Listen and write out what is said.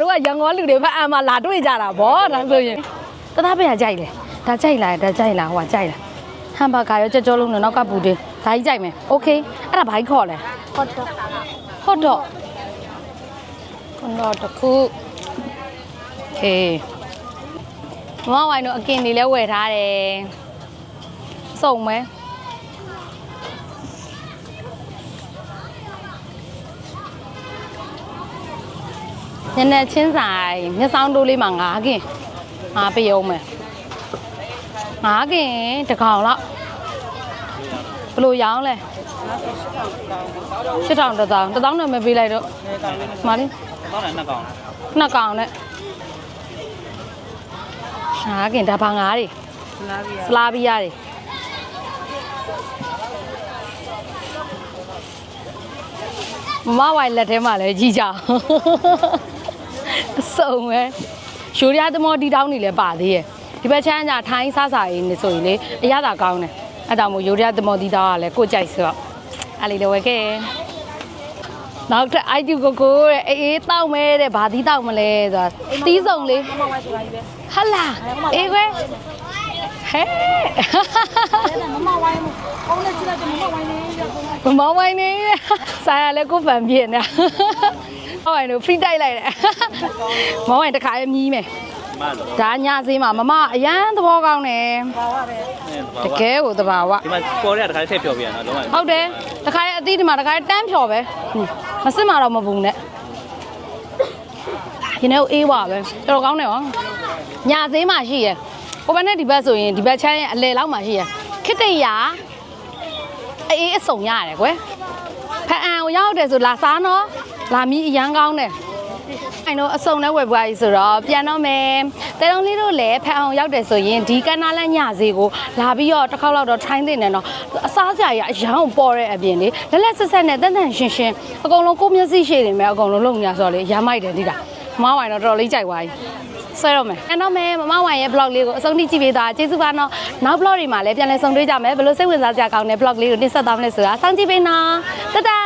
တို့ကရန်ကုန်လူတွေဖက်အမှလာတွေ့ကြတာဗောဒါဆိုရင်တသားပဲကြိုက်လေဒါကြိုက်လားဒါကြိုက်လားဟိုကကြိုက်လားဟမ်ဘာဂါရောကြောကြောလုံးနဲ့နောက်ကပူတင်ဒါကြီးကြိုက်မယ်โอเคအဲ့ဒါဘာကြီးခေါ်လဲ ဟုတ်တော့ ဟုတ်တော့ခွန်တော့တစ်ခုโอเคမမဝိုင်းတို့အကင်တွေလည်းဝယ်ထားတယ်စုံမဲ ညနေချင်းဆိုင်မျက်စောင်းတိုးလေးမှာငါးကင်ငါပေးအောင်မယ်ငါးကင်တစ်ကောင်လောက်ဘယ်လိုရောင်းလဲရှစ်ထောင်တစ်သောင်းတစ်သောင်းနဲ့မပေးလိုက်တော့မာလေးတောင်းတယ်နှစ်ကောင်နှစ်ကောင်နဲ့ငါးကင်ဒါဘာငါးတွေလာပြီစလာဘီယာတွေမမဝိုင်လက်ထဲမှာလည်းကြီးကြအောင် အစုံပဲရှိုးရသမောတီတောင်းနေလဲပါသေးရဲ့ဒီဘက်ချမ်းကထိုင်းစားစာရင်းနေဆိုရင်လေအရသာကောင်းတယ်အဲ့ဒါမို့ရိုးရသမောတီတောင်းကလည်းကိုကြိုက်ဆိုတော့အဲ့လေးလည်းဝယ်ခဲ့နောက်ထပ် ID ကိုကိုတဲ့အေးအေးတောက်မဲတဲ့ဘာသီးတောက်မလဲဆိုတာတီးစုံလေးမမဝိုင်းဆိုတာကြီးပဲဟလာအေးခွဲဟဲ့မမဝိုင်းကောင်းတဲ့ကြည့်လိုက်မမဝိုင်းနေရတော့မမောင်းဝိုင်းနေဆိုင်ရလဲကိုဖန်ပြင်းနေ ဟောင်းတို့ဖိတိုက်လိုက်တယ်မောင်းဝိုင်းတစ်ခါလည်းမြည်မယ်မလို့ဒါညစေးမှာမမအရန်သဘောကောင်းတယ်ပါပါပဲတကယ်ကိုသဘာဝဒီမှာပေါ်တဲ့တခါထည့်ပြောပြရအောင်လုံးဝဟုတ်တယ်တစ်ခါလည်းအသီးဒီမှာတစ်ခါလည်းတန်းဖြော်ပဲဟွန်းမစစ်မှာတော့မဘူးနဲ့ဒီနေ့အေးပါပဲတော်တော်ကောင်းတယ်ဟောညာစေးမှာရှိရယ်ဟိုဘက်နဲ့ဒီဘက်ဆိုရင်ဒီဘက်ချမ်းရဲ့အလဲလောက်မှာရှိရယ်ခစ်တရာအေးအစုံရတယ်ကွယ်ဖအံကိုရောက်တယ်ဆိုလာစားနော် လာမီးအရန်ကောင်းတယ်အဲ့တော့အစုံနဲ့ဝယ်ပွားကြီးဆိုတော့ပြန်တော့မယ်တဲတုံးလေးတို့လည်းဖအံကိုရောက်တယ်ဆိုရင်ဒီကနာလညဈေးကိုလာပြီးတော့တစ်ခေါက်လောက်တော့ထိုင်းတင်တယ်နော်အစားစရာကြီးအရန်ကိုပေါ်တဲ့အပြင်လေလက်လက်ဆက်ဆက်နဲ့တန်တန်ရှင်းရှင်းအကုန်လုံးကိုမျက်စိရှည်နေမယ်အကုန်လုံးလုံညာဆိုတော့လေရမိုက်တယ်ဒီကမမဝိုင်တော့တော်တော်လေးကြိုက်သွားပြီဆွဲတော့မယ်အဲ့တော့မယ်မမဝိုင်ရဲ့ blog လေးကိုအဆုံးထိကြည့်ပေးသွားကျေးဇူးပါနော်နောက် blog တွေမှာလည်းပြန်လည်ဆုံတွေ့ကြမယ်ဘယ်လိုစိတ်ဝင်စားစရာကောင်းတဲ့ blog လေးကိုတင်ဆက်သွားမလဲဆိုတာစောင့်ကြည့်ပေးနော်တတာ